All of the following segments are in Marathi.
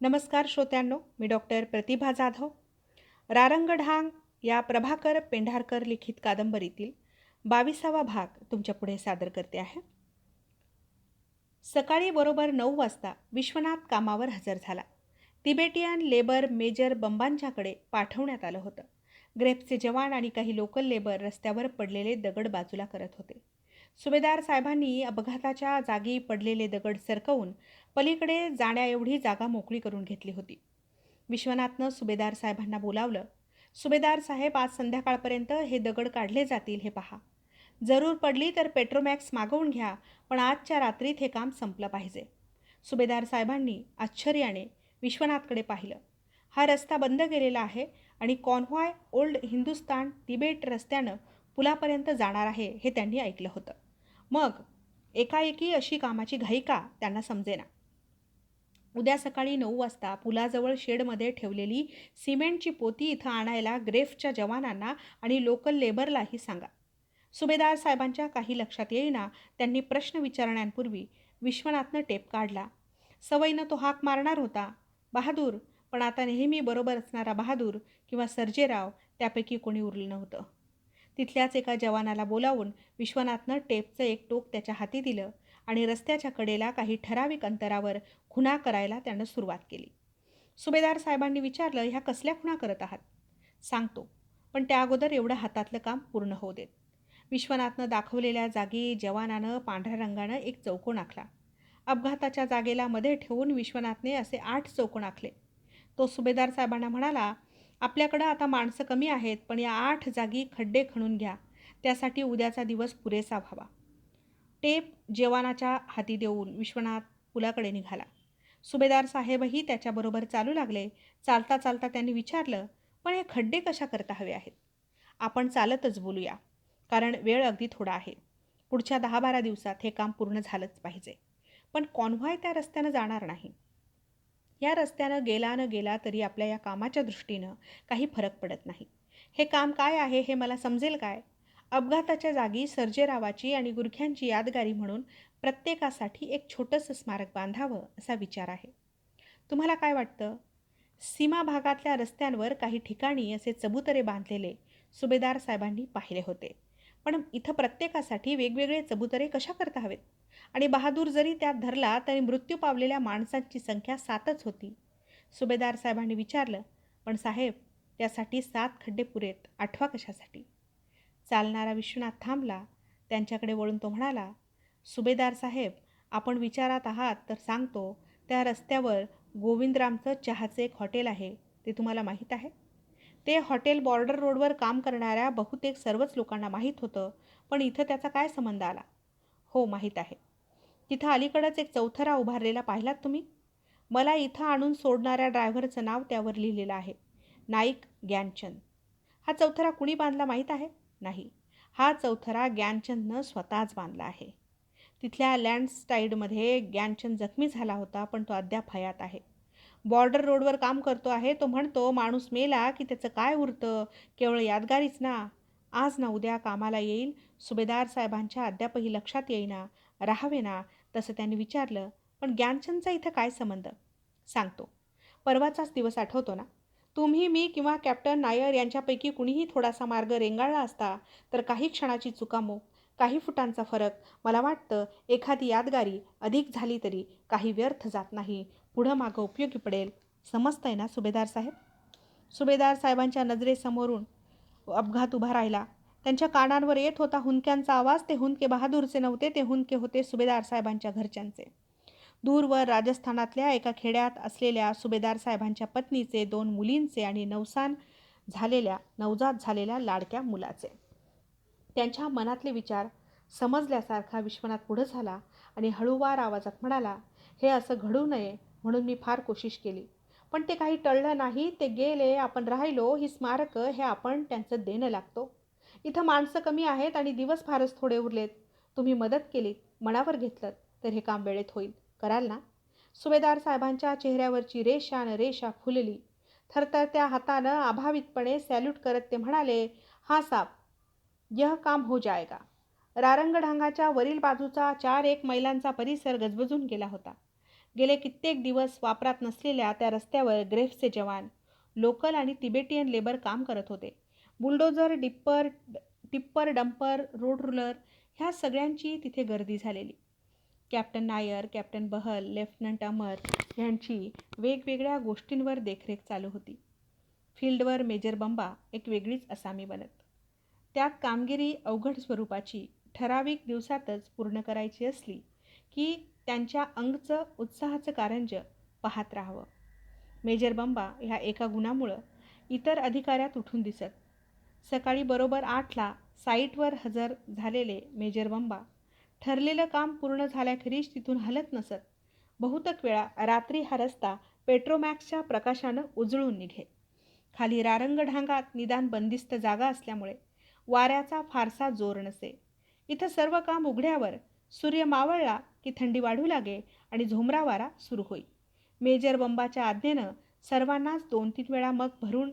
नमस्कार श्रोत्यांनो मी डॉक्टर प्रतिभा जाधव. रारंगढांग या प्रभाकर पेंढारकर लिखित कादंबरीतील बावीसावा भाग तुमच्यापुढे सादर करते आहे. सकाळी बरोबर नऊ वाजता विश्वनाथ कामावर हजर झाला. तिबेटियन लेबर मेजर बंबांच्याकडे पाठवण्यात आलं होतं. ग्रेप्सचे जवान आणि काही लोकल लेबर रस्त्यावर पडलेले दगड बाजूला करत होते. सुभेदार साहेबांनी अपघाताच्या जागी पडलेले दगड सरकवून पलीकडे जाण्याएवढी जागा मोकळी करून घेतली होती. विश्वनाथनं सुभेदार साहेबांना बोलावलं सुभेदार साहेब आज संध्याकाळपर्यंत हे दगड काढले जातील हे पहा. जरूर पडली तर पेट्रोमॅक्स मागवून घ्या पण आजच्या रात्रीत हे काम संपलं पाहिजे. सुभेदार साहेबांनी आश्चर्याने विश्वनाथकडे पाहिलं. हा रस्ता बंद केलेला आहे आणि कॉन्व्हॉय ओल्ड हिंदुस्तान तिबेट रस्त्यानं पुलापर्यंत जाणार आहे हे त्यांनी ऐकलं होतं. मग एकाएकी अशी कामाची घाई का त्यांना समजेना. उद्या सकाळी नऊ वाजता पुलाजवळ शेडमध्ये ठेवलेली सिमेंटची पोती इथं आणायला ग्रेफच्या जवानांना आणि लोकल लेबरलाही सांगा. सुभेदार साहेबांच्या काही लक्षात येईना त्यांनी प्रश्न विचारण्यापूर्वी विश्वनाथनं टेप काढला. सवयीनं तो हाक मारणार होता. बहादूर पण आता नेहमी बरोबर असणारा बहादूर किंवा सर्जेराव त्यापैकी कोणी उरलं नव्हतं. तिथल्याच एका जवानाला बोलावून विश्वनाथनं टेपचं एक टोक त्याच्या हाती दिलं आणि रस्त्याच्या कडेला काही ठराविक अंतरावर खुणा करायला त्यानं सुरुवात केली. सुभेदार साहेबांनी विचारलं ह्या कसल्या खुणा करत आहात? सांगतो पण त्या अगोदर एवढं हातातलं काम पूर्ण होऊ देत. विश्वनाथनं दाखवलेल्या जागी जवानानं पांढऱ्या रंगानं एक चौकोन आखला. अपघाताच्या जागेला मध्ये ठेवून विश्वनाथने असे आठ चौकोन आखले. तो सुभेदार साहेबांना म्हणाला आपल्याकडं आता माणसं कमी आहेत पण या आठ जागी खड्डे खणून घ्या. त्यासाठी उद्याचा दिवस पुरेसा व्हावा. टेप जेवणाच्या हाती देऊन विश्वनाथ पुलाकडे निघाला. सुभेदार साहेबही त्याच्याबरोबर चालू लागले. चालता चालता त्यांनी विचारलं पण हे खड्डे कशा करता हवे आहेत? आपण चालतच बोलूया. कारण वेळ अगदी थोडा आहे. पुढच्या दहा बारा दिवसात हे काम पूर्ण झालंच पाहिजे. पण कॉन्व्हॉय त्या रस्त्यानं जाणार नाही. या रस्त्यानं गेला न गेला तरी आपल्या या कामाच्या दृष्टीनं काही फरक पडत नाही. हे काम काय आहे हे मला समजेल काय? अपघाताच्या जागी सर्जेरावाची आणि गुरख्यांची यादगारी म्हणून प्रत्येकासाठी एक छोटंसं स्मारक बांधावं असा विचार आहे. तुम्हाला काय वाटतं? सीमा भागातल्या रस्त्यांवर काही ठिकाणी असे चबुतरे बांधलेले सुभेदार साहेबांनी पाहिले होते. पण इथं प्रत्येकासाठी वेगवेगळे चबुतरे कशा करता हवेत? आणि बहादूर जरी त्यात धरला तरी मृत्यू पावलेल्या माणसांची संख्या सातच होती. सुभेदार साहेबांनी विचारलं पण साहेब त्यासाठी सात खड्डे पुरेत आठवा कशासाठी? चालणारा विश्वनाथ थांबला त्यांच्याकडे वळून तो म्हणाला सुभेदार साहेब आपण विचारात आहात तर सांगतो त्या रस्त्यावर गोविंदरामचं चहाचं एक हॉटेल आहे ते तुम्हाला माहीत आहे? ते हॉटेल बॉर्डर रोडवर काम करणाऱ्या बहुतेक सर्वच लोकांना माहीत होतं पण इथं त्याचा काय संबंध आला? हो माहीत आहे. तिथं अलीकडंच एक चौथरा उभारलेला पाहिलात तुम्ही? मला इथं आणून सोडणाऱ्या ड्रायव्हरचं नाव त्यावर लिहिलेलं आहे. नाईक ग्यानचंद हा चौथरा कुणी बांधला माहीत आहे? नाही. हा चौथरा ग्यानचंदनं स्वतःच बांधला आहे. तिथल्या लँडस्टाईडमध्ये ग्यानचंद जखमी झाला होता पण तो अद्याप हयात आहे. बॉर्डर रोडवर काम करतो आहे तो म्हणतो माणूस मेला की त्याचं काय उरतं? केवळ यादगारीच ना. आज ना उद्या कामाला येईल. सुभेदार साहेबांच्या अद्यापही लक्षात येईना. राहावे ना. तसं त्यांनी विचारलं. पण ज्ञानचंदचा इथं काय संबंध? सांगतो. परवाचाच दिवस आठवतो ना. तुम्ही मी किंवा कॅप्टन नायर यांच्यापैकी कुणीही थोडासा मार्ग रेंगाळला असता तर काही क्षणाची चुकामो काही फुटांचा फरक. मला वाटतं एखादी यादगारी अधिक झाली तरी काही व्यर्थ जात नाही. पुढं मागं उपयोगी पडेल. समजतंय ना सुभेदार साहेब? सुभेदार साहेबांच्या नजरेसमोरून अपघात उभा राहिला. त्यांच्या कानांवर येत होता हुंक्यांचा आवाज ते हुंके बहादूरचे नव्हते ते हुंके होते सुभेदार साहेबांच्या घरच्यांचे. दूरवर राजस्थानातल्या एका खेड्यात असलेल्या सुभेदार साहेबांच्या पत्नीचे दोन मुलींचे आणि नवसान झालेल्या नवजात झालेल्या लाडक्या मुलाचे. त्यांच्या मनातले विचार समजल्यासारखा विश्वनाथ पुढं झाला आणि हळूवार आवाजात म्हणाला हे असं घडू नये. म्हणून मी फार कोशिश केली. पण ते काही टळलं नाही ते गेले आपण राहिलो ही स्मारकं हे आपण त्यांचं देणं लागतो. इथं माणसं कमी आहेत आणि दिवस फारच थोडे उरलेत. तुम्ही मदत केलीत मनावर घेतलं तर हे काम वेळेत होईल. कराल ना? सुभेदार साहेबांच्या चेहऱ्यावरची रेषा न रेषा फुलली. थरथरत्या हातानं अभावितपणे सॅल्यूट करत ते म्हणाले हा साप यह काम हो जाएगा. रारंगढांगाच्या वरील बाजूचा चार एक मैलांचा परिसर गजबजून गेला होता. गेले कित्येक दिवस वापरात नसलेल्या त्या रस्त्यावर ग्रेफ्सचे जवान लोकल आणि तिबेटियन लेबर काम करत होते. Bulldozer dipper tipper dumper road roller ह्या सगळ्यांची तिथे गर्दी झालेली. Captain Nair captain Bahl lieutenant Amar यांची वेगवेगळ्या गोष्टींवर देखरेख चालू होती. फील्डवर मेजर बंबा एक वेगळीच असामी बनत. त्यात कामगिरी अवघड स्वरूपाची ठराविक दिवसातच पूर्ण करायची असली की त्यांच्या अंगचं उत्साहाचं कारंज पाहत राहावं. मेजर बंबा ह्या एका गुणामुळं इतर अधिकाऱ्यात उठून दिसत. सकाळी बरोबर आठला साईटवर हजर झालेले मेजर बंबा ठरलेलं काम पूर्ण झाल्याखेरीज तिथून हलत नसत. बहुतेक वेळा रात्री हा रस्ता पेट्रोमॅक्सच्या प्रकाशानं उजळून निघे. खाली रारंग ढांगात निदान बंदिस्त जागा असल्यामुळे वाऱ्याचा फारसा जोर नसे. इथं सर्व काम उघड्यावर सूर्य मावळला की थंडी वाढू लागे आणि झोमरावारा सुरू होई. मेजर बंबाच्या आज्ञेनं सर्वांनाच दोन तीन वेळा मग भरून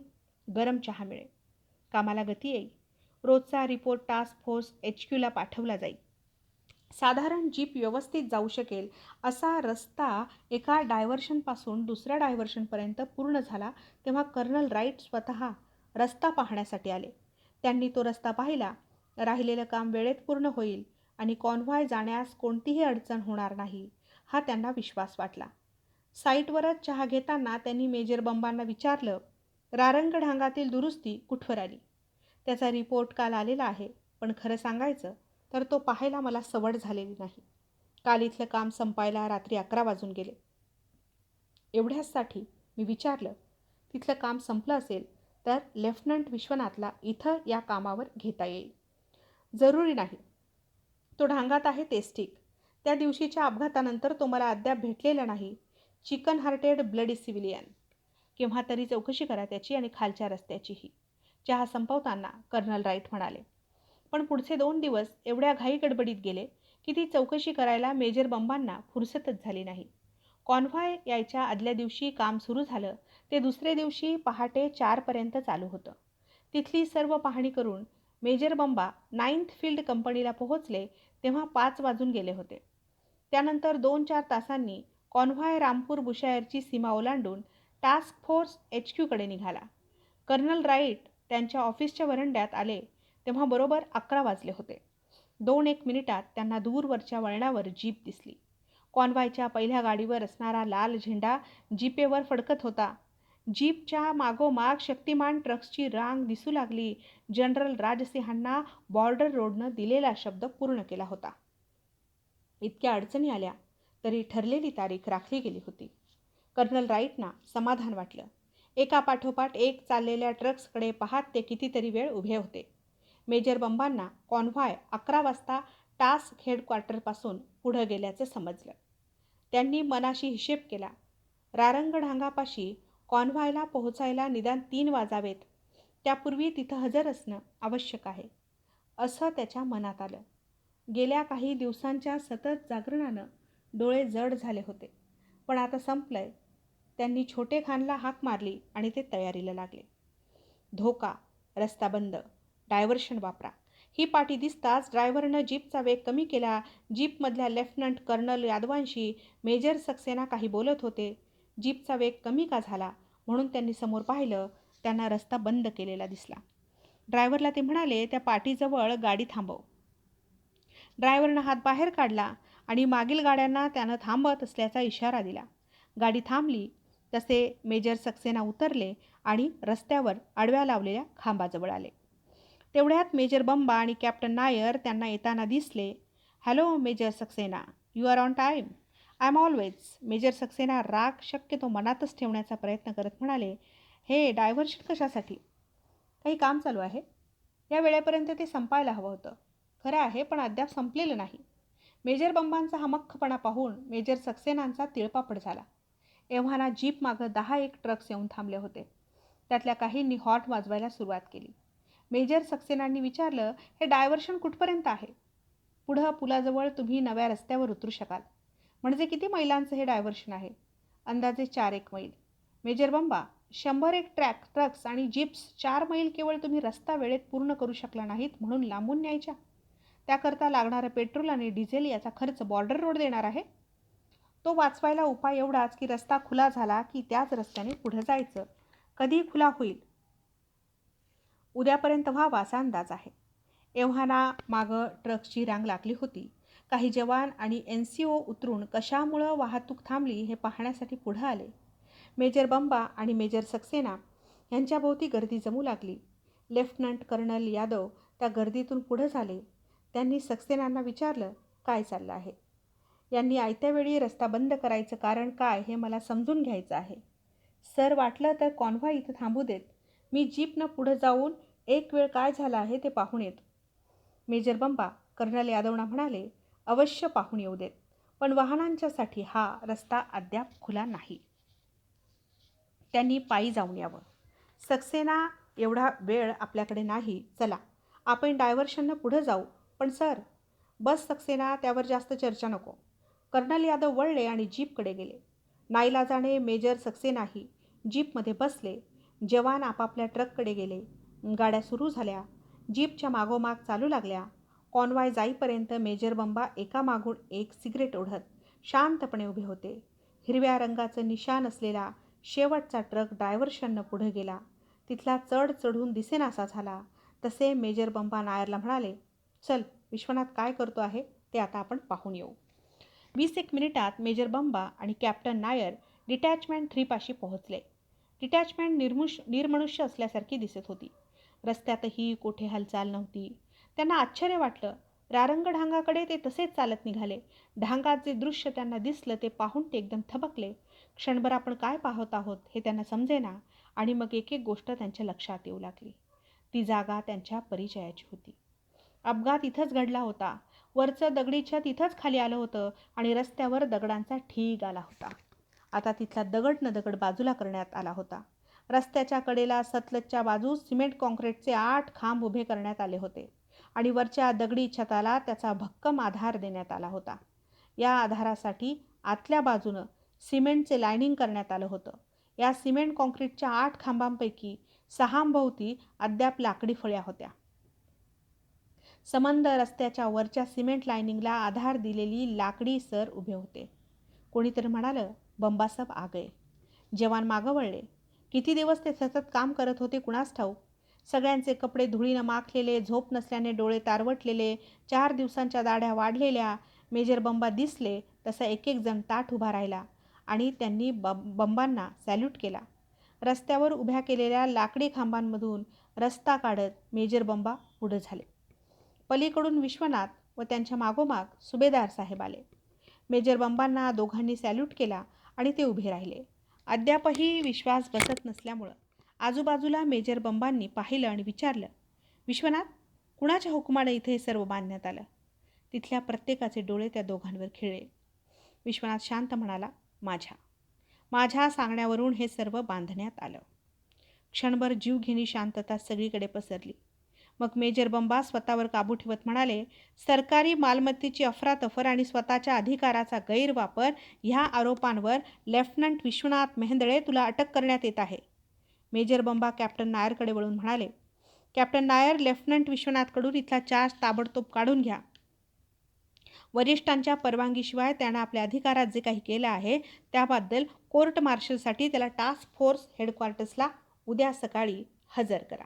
गरम चहा मिळे. कामाला गती येई. रोजचा रिपोर्ट टास्क फोर्स एच क्यूला पाठवला जाईल साधारण जीप व्यवस्थित जाऊ शकेल असा रस्ता एका डायव्हर्शनपासून दुसऱ्या डायव्हर्शनपर्यंत पूर्ण झाला तेव्हा कर्नल राईट स्वतः रस्ता पाहण्यासाठी आले. त्यांनी तो रस्ता पाहिला. राहिलेलं काम वेळेत पूर्ण होईल. आणि कॉन्व्हॉय जाण्यास कोणतीही अडचण होणार नाही हा त्यांना विश्वास वाटला. साईटवरच चहा घेताना त्यांनी मेजर बंबांना विचारलं रारंग ढांगातील दुरुस्ती कुठवर आली? त्याचा रिपोर्ट काल आलेला आहे पण खरं सांगायचं तर तो पाहायला मला सवड झालेली नाही. काल इथलं काम संपायला रात्री अकरा वाजून गेले. एवढ्याचसाठी मी विचारलं तिथलं काम संपलं असेल तर लेफ्टनंट विश्वनाथला इथं या कामावर घेता येईल. जरुरी नाही तो ढांगात आहे तेच ठीक. त्या दिवशीच्या अपघातानंतर तो मला अद्याप भेटलेला नाही. Chicken hearted bloody civilian. केव्हा तरी चौकशी करा त्याची आणि खालच्या रस्त्याचीही. चहा संपवताना कर्नल राईट म्हणाले. पण पुढचे दोन दिवस एवढ्या घाई गडबडीत गेले की ती चौकशी करायला मेजर बंबांना फुरसतच झाली नाही. कॉन्व्हॉय यायच्या आदल्या दिवशी काम सुरू झालं ते दुसऱ्या दिवशी पहाटे चारपर्यंत चालू होतं. तिथली सर्व पाहणी करून मेजर बंबा नाईन्थ फील्ड कंपनीला पोहोचले तेव्हा पाच वाजून गेले होते. त्यानंतर दोन चार तासांनी कॉन्व्हाय रामपूर बुशायरची सीमा ओलांडून टास्क फोर्स एच क्यूकडे निघाला. कर्नल राईट त्यांच्या ऑफिसच्या वरंड्यात आले तेव्हा बरोबर अकरा वाजले होते. दोन एक मिनिटात त्यांना दूरवरच्या वळणावर जीप दिसली. कॉन्व्हायच्या पहिल्या गाडीवर असणारा लाल झेंडा जीपेवर फडकत होता जीपच्या मागोमाग शक्तिमान ट्रक्सची रांग दिसू लागली. जनरल राजसिंहांना बॉर्डर रोडनं दिलेला शब्द पूर्ण केला होता. इतक्या अडचणी आल्या तरी ठरलेली तारीख राखली गेली होती. कर्नल राईटना समाधान वाटलं. एका पाठोपाठ एक चाललेल्या ट्रक्सकडे पाहत ते कितीतरी वेळ उभे होते. मेजर बंबांना कॉन्व्हाय अकरा वाजता टास्क हेडक्वार्टरपासून पुढं गेल्याचं समजलं. त्यांनी मनाशी हिशेब केला. रारंगढांगापाशी कॉन्व्हायला पोहोचायला निदान तीन वाजावेत. त्यापूर्वी तिथं हजर असणं आवश्यक आहे. असं त्याच्या मनात आलं. गेल्या काही दिवसांच्या सतत जागरणानं डोळे जड झाले होते. पण आता संपलंय. त्यांनी छोटे खानला हाक मारली आणि ते तयारीला लागले. धोका रस्ता बंद डायव्हर्शन वापरा. ही पाठी दिसताच ड्रायव्हरनं जीपचा वेग कमी केला. जीपमधल्या लेफ्टनंट कर्नल यादवांशी मेजर सक्सेना काही बोलत होते. जीपचा वेग कमी का झाला म्हणून त्यांनी समोर पाहिलं त्यांना रस्ता बंद केलेला दिसला. ड्रायव्हरला ते म्हणाले त्या पाठीजवळ गाडी थांबव. ड्रायव्हरनं हात बाहेर काढला आणि मागील गाड्यांना त्यानं थांबत असल्याचा इशारा दिला. गाडी थांबली तसे मेजर सक्सेना उतरले आणि रस्त्यावर आडव्या लावलेल्या खांबाजवळ आले. तेवढ्यात मेजर बंबा आणि कॅप्टन नायर त्यांना येताना दिसले hello major Saxena you are on time I am always major Saxena राग शक्यतो मनातच ठेवण्याचा प्रयत्न करत म्हणाले हे डायव्हर्शन कशासाठी? काही काम चालू आहे? या वेळेपर्यंत ते संपायला हवं होतं. खरं आहे पण अद्याप संपलेलं नाही. मेजर बंबांचा हा मख्खपणा पाहून मेजर सक्सेनांचा तिळपापड झाला. एव्हाना जीप मागं दहा एक ट्रक्स येऊन थांबले होते. त्यातल्या काहींनी हॉट वाजवायला सुरुवात केली. मेजर सक्सेनांनी विचारलं हे डायव्हर्शन कुठपर्यंत आहे? पुढं पुलाजवळ तुम्ही नव्या रस्त्यावर उतरू शकाल. म्हणजे किती मैलांचं हे डायव्हर्शन आहे? अंदाजे चार एक मैल. मेजर बंबा शंभर एक ट्रॅक ट्रक्स आणि जीप्स चार मैल केवळ तुम्ही रस्ता वेळेत पूर्ण करू शकला नाहीत म्हणून लांबून न्यायच्या. त्याकरता लागणारं पेट्रोल आणि डिझेल याचा खर्च बॉर्डर रोड देणार आहे? तो वाचवायला उपाय एवढाच की रस्ता खुला झाला की त्याच रस्त्याने पुढं जायचं. कधी खुला होईल? उद्यापर्यंत व्हावा असा अंदाज आहे. एव्हाना मागं ट्रक्सची रांग लागली होती. काही जवान आणि एन सी ओ उतरून कशामुळं वाहतूक थांबली हे पाहण्यासाठी पुढं आले. मेजर बंबा आणि मेजर सक्सेना यांच्याभोवती गर्दी जमू लागली. लेफ्टनंट कर्नल यादव त्या गर्दीतून पुढं झाले. त्यांनी सक्सेनांना विचारलं काय चाललं आहे? यांनी आयत्यावेळी रस्ता बंद करायचं कारण काय हे मला समजून घ्यायचं आहे. सर वाटलं तर कॉन्व्हॉय इथं थांबू देत. मी जीपनं पुढं जाऊन एक वेळ काय झाला आहे ते पाहून येतो. मेजर बंबा कर्नल यादवना म्हणाले अवश्य पाहून येऊ देत. पण वाहनांच्यासाठी हा रस्ता अद्याप खुला नाही. त्यांनी पायी जाऊन यावं. सक्सेना एवढा वेळ आपल्याकडे नाही. चला आपण डायव्हर्शननं पुढं जाऊ. पण सर बस सक्सेना त्यावर जास्त चर्चा नको. कर्नल यादव वळले आणि जीपकडे गेले. नाईलाजाने मेजर सक्सेनाही जीपमध्ये बसले. जवान आपापल्या ट्रककडे गेले. गाड्या सुरू झाल्या. जीपच्या मागोमाग चालू लागल्या. कॉन्वाय जाईपर्यंत मेजर बंबा एकामागून एक सिगरेट ओढत शांतपणे उभे होते. हिरव्या रंगाचं निशाण असलेला शेवटचा ट्रक डायव्हर्शननं पुढे गेला. तिथला चढ चढून दिसेनासा झाला. तसे मेजर बंबा नायरला म्हणाले चल विश्वनाथ काय करतो आहे ते आता आपण पाहून येऊ. वीस एक मिनिटात मेजर बंबा आणि कॅप्टन नायर डिटॅचमेंट थ्रीपाशी पोहोचले. डिटॅचमेंट निर्मुष निर्मनुष्य असल्यासारखी दिसत होती. रस्त्यातही कोठे हालचाल नव्हती. त्यांना आश्चर्य वाटलं. रारंग ढांगाकडे ते तसेच चालत निघाले. ढांगात जे दृश्य त्यांना दिसलं ते पाहून ते एकदम थबकले. क्षणभर आपण काय पाहत आहोत हे त्यांना समजेना आणि मग एक एक गोष्ट त्यांच्या लक्षात येऊ लागली. ती जागा त्यांच्या परिचयाची होती. अपघात इथंच घडला होता. वरचं दगडीच्या तिथंच खाली आलं होतं आणि रस्त्यावर दगडांचा ठीक आला होता. आता तिथला दगड न दगड बाजूला करण्यात आला होता. रस्त्याच्या कडेला सतलजच्या बाजूस सिमेंट कॉन्क्रीटचे आठ खांब उभे करण्यात आले होते. आणि वरच्या दगडी छताला त्याचा भक्कम आधार देण्यात आला होता. या आधारासाठी आतल्या बाजूनं सिमेंटचे लायनिंग करण्यात आलं होतं. या सिमेंट कॉन्क्रीटच्या आठ खांबांपैकी सहांभोवती अद्याप लाकडी फळ्या होत्या. समंद रस्त्याच्या वरच्या सिमेंट लायनिंगला आधार दिलेली लाकडी सर उभे होते. कोणीतरी म्हणालं बंबासाहेब आगळे. जवान मागं वळले. किती दिवस ते सतत काम करत होते कुणास ठाऊक? सगळ्यांचे कपडे धुळीनं माखलेले झोप नसल्याने डोळे तारवटलेले चार दिवसांच्या दाढ्या वाढलेल्या मेजर बंबा दिसले तसा एक एक जण ताठ उभा राहिला आणि त्यांनी बं बंबांना सॅल्यूट केला. रस्त्यावर उभ्या केलेल्या लाकडी खांबांमधून रस्ता काढत मेजर बंबा पुढे झाले. पलीकडून विश्वनाथ व त्यांच्या मागोमाग सुभेदार साहेब आले. मेजर बंबांना दोघांनी सॅल्यूट केला आणि ते उभे राहिले. अद्यापही विश्वास बसत नसल्यामुळं आजूबाजूला मेजर बंबांनी पाहिलं आणि विचारलं विश्वनाथ कुणाच्या हुकुमानं इथे हे सर्व बांधण्यात आलं? तिथल्या प्रत्येकाचे डोळे त्या दोघांवर खिळले विश्वनाथ शांत म्हणाला माझ्या. माझ्या सांगण्यावरून हे सर्व बांधण्यात आलं. क्षणभर जीवघेणी शांतता सगळीकडे पसरली. मग मेजर बंबा स्वतःवर काबू ठेवत म्हणाले सरकारी मालमत्तेची अफरातफर आणि स्वतःच्या अधिकाराचा गैरवापर ह्या आरोपांवर लेफ्टनंट विश्वनाथ मेहेंदळे तुला अटक करण्यात येत आहे. मेजर बंबा कॅप्टन नायरकडे वळून म्हणाले कॅप्टन नायर लेफ्टनंट विश्वनाथकडून इथला चार्ज ताबडतोब काढून घ्या. वरिष्ठांच्या परवानगीशिवाय त्यानं आपल्या अधिकारात जे काही केलं आहे त्याबद्दल कोर्ट मार्शलसाठी त्याला टास्क फोर्स हेडक्वार्टर्सला उद्या सकाळी हजर करा.